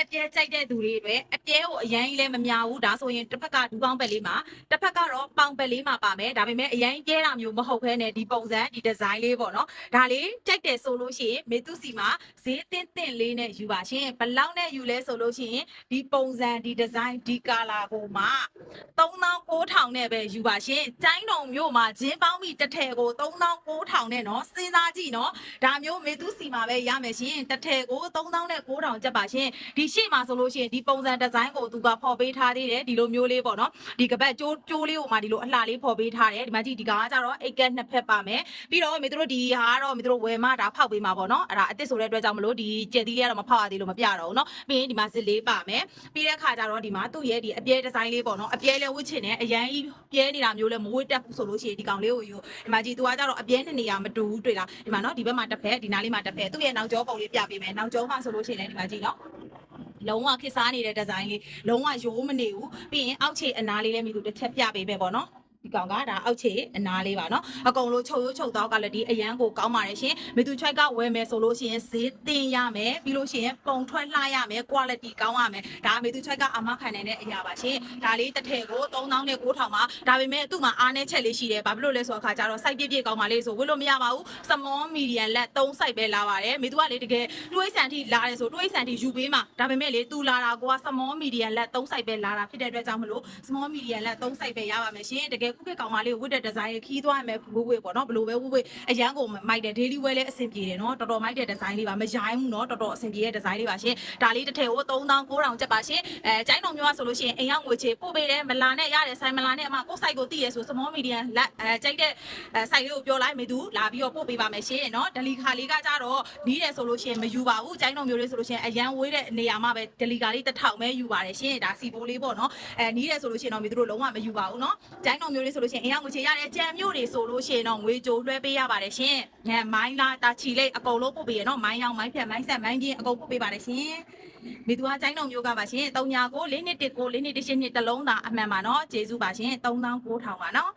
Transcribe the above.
အပြဲကြိုက်တဲ့သူတွေအတွက်အပြဲကိုအရင်ကြီးလည်းမများဘူးဒါဆိုရင်တစ်ဖက်ကဒူးကောင်းပက်လေးမှာတစ်ဖက်ကတော့ပေါင်ပက်လေးမှာပါမယ်ဒါပေမဲ့အရင်ပြဲတာမျိုးမဟုတ်ဘဲနဲ့ဒီပုံစံဒီဒီဇိုင်းလေးပေါ့နော်ဒါလေးကြိုက်တယ်ဆိုလို့ရှိရင်မေတုစီမှာဈေးတင်းတင်းလေးနဲ့ယူပါရှင်ဘယ်လောက်နဲ့ယူလဲဆိုလို့ရှိရင်ဒီပုံစံဒီဒီဇိုင်းဒီကာလာကိုမှ3900နဲ့ပဲယူပါရှင်ကျိုင်းတုံမျိုးမှာဂျင်းပေါင်းပြီးတစ်ထည်ကို3900နဲ့နော်စဉ်းစားကြည့်နော်ဒါမျိုးမေတုစီမှာပဲရမယ်ရှင်တစ်ထည်ကို3900ကျပ်ပါရှင်ဒီရှေ့မှာဆိုလို့ရှိရင်ဒီပုံစံဒီဇိုင်းကိုသူကဖော်ပေးထားသေးတယ်ဒီလိုမျိုးလေးပေါ့နော်ဒီကပတ်ကျိုးကျိုးလေးကိုမှဒီလိုအလှလေးဖော်ပေးထားတယ်ဒီမှာကြည့်ဒီကောင်ကကြတော့အိတ်ကက်နှစ်ဖက်ပါမယ်ပြီးတော့မေတို့ဒီဟာကတော့မေတို့ဝယ်မဒါဖောက်ပေးမှာပေါ့နော်အဲ့ဒါအစ်စ်ဆိုတဲ့အတွက်ကြောင့်မလို့ဒီကြက်သီးလေးကတော့မဖောက်ရသေးလို့မပြတော့ဘူးနော်ပြီးရင်ဒီမှာဇစ်လေးပါမယ်ပြီးတဲ့ခါကျတော့ဒီမှာသူ့ရဲ့ဒီအပြဲဒီဇိုင်းလေးပေါ့နော်အပြဲလေးဝှစ်ချင်တယ်အရန်ကြီးပြဲနေတာမျိုးလည်းမဝှစ်တတ်ဘူးဆိုလို့ရှိရင်ဒီကောင်လေးကိုယူဒီမှာကြည့်သူကကြတော့အပြဲနှစ်နေရာမတူဘူးတွေ့လားဒီမှာနော်ဒီဘက်မှာတစ်ဖက်ဒီနားလေးမှာတစ်ဖက်သူ့ရဲ့နောက်ကျောပုံလေးပြပေးမယ်နောက်ကျောမှာဆိုလို့ရှိရင်လည်းဒီမှာကြည့်နော် လုံးဝခစ်စားနေတဲ့ဒီဇိုင်းလေးလုံးဝရိုးမနေဘူးပြီးရင်အောက်ခြေအနားလေးလည်းမိသူတစ်ချက်ပြပေးပဲပေါ့နော် ဒီကောင်ကဒါအောက်ခြေအနားလေးပါနော်အကုန်လုံးချုပ်ရိုးချုပ်တော့ကလည်းဒီအရန်ကိုကောင်းပါတယ်ရှင်မေသူချွိုက်ကဝယ်မယ်ဆိုလို့ရှိရင်ဈေးတင်ရမယ်ပြီးလို့ရှိရင်ပုံထွက်လှရမယ် quality ကောင်းရမယ်ဒါမေသူချွိုက်ကအမခံနိုင်တဲ့အရာပါရှင်ဒါလေးတစ်ထည်ကို3000နဲ့9000ပါဒါပေမဲ့သူ့မှာအားနည်းချက်လေးရှိတယ်ဘာဖြစ်လို့လဲဆိုတော့အခါကျတော့ site ပြည့်ပြည့်ကောင်းပါလေဆိုဝတ်လို့မရပါဘူး small medium လက်3 site ပဲလာပါတယ်မေသူကလေတကယ်တွေးဆန်ထိလာတယ်ဆိုတွေးဆန်ထိယူပေးမှာဒါပေမဲ့လေသူလာတာကိုက small medium လက်3 site ပဲလာတာဖြစ်တဲ့အတွက်ကြောင့်မလို့ small medium လက်3 site ပဲရပါမယ်ရှင်တကယ်ခုခေတ်ကောင်မလေးကိုဝတ်တဲ့ design ခီးသွားရမယ်ဝတ်ဝတ်ပေါ့နော်ဘလို့ပဲဝတ်ဝတ်အရန်ကိုမိုက်တယ် daily wear လည်းအဆင်ပြေတယ်နော်တော်တော်မိုက်တဲ့ design လေးပါမရိုင်းဘူးနော်တော်တော်အဆင်ပြေတဲ့ design လေးပါရှင်ဒါလေးတစ်ထည်ကို3900ကျပ်ပါရှင်အဲကျိုင်းတော်မျိုးကဆိုလို့ရှိရင်အိမ်ရောက်ငွေချေပို့ပေးတယ်မလာနဲ့ရတယ်ဆိုင်မလာနဲ့အမကို site ကိုတည်ရဆို small medium လက်အဲကြိုက်တဲ့အဲ site လေးကိုပြောလိုက်မေသူလာပြီးတော့ပို့ပေးပါမယ်ရှင်နော်ဒလီခါလေးကကြတော့နီးတယ်ဆိုလို့ရှိရင်မယူပါဘူးကျိုင်းတော်မျိုးလေးဆိုလို့ရှိရင်အရန်ဝေးတဲ့နေရာမှာပဲဒလီခါလေးတစ်ထောင်ပဲယူပါတယ်ရှင်ဒါစီပိုးလေးပေါ့နော်အဲနီးတယ်ဆိုလို့ရှိရင်တော့မေသူတို့လုံးဝမယူပါဘူးနော်ကျိုင်းတော်မျိုးလေးဆိုလို့ရှိရင်အိမ်ရောက်ငွေချေရတယ်ကြံမျိုးတွေဆိုလို့ရှိရင်တော့ငွေကြိုလွှဲပေးရပါတယ်ရှင်အဲမိုင်းလားတာချီလေးအကုန်လုံးပို့ပေးရနော်မိုင်းရောက်မိုင်းဖြတ်မိုင်းဆက်မိုင်းချင်းအကုန်ပို့ပေးပါတယ်ရှင်မိသူကကျိုင်းတော်မျိုးကပါရှင်3ညာကို4နှစ်1ကို4နှစ်1ရှင်းနှစ်တစ်လုံးသာအမှန်ပါနော်ကျေးဇူးပါရှင်3900ပါနော်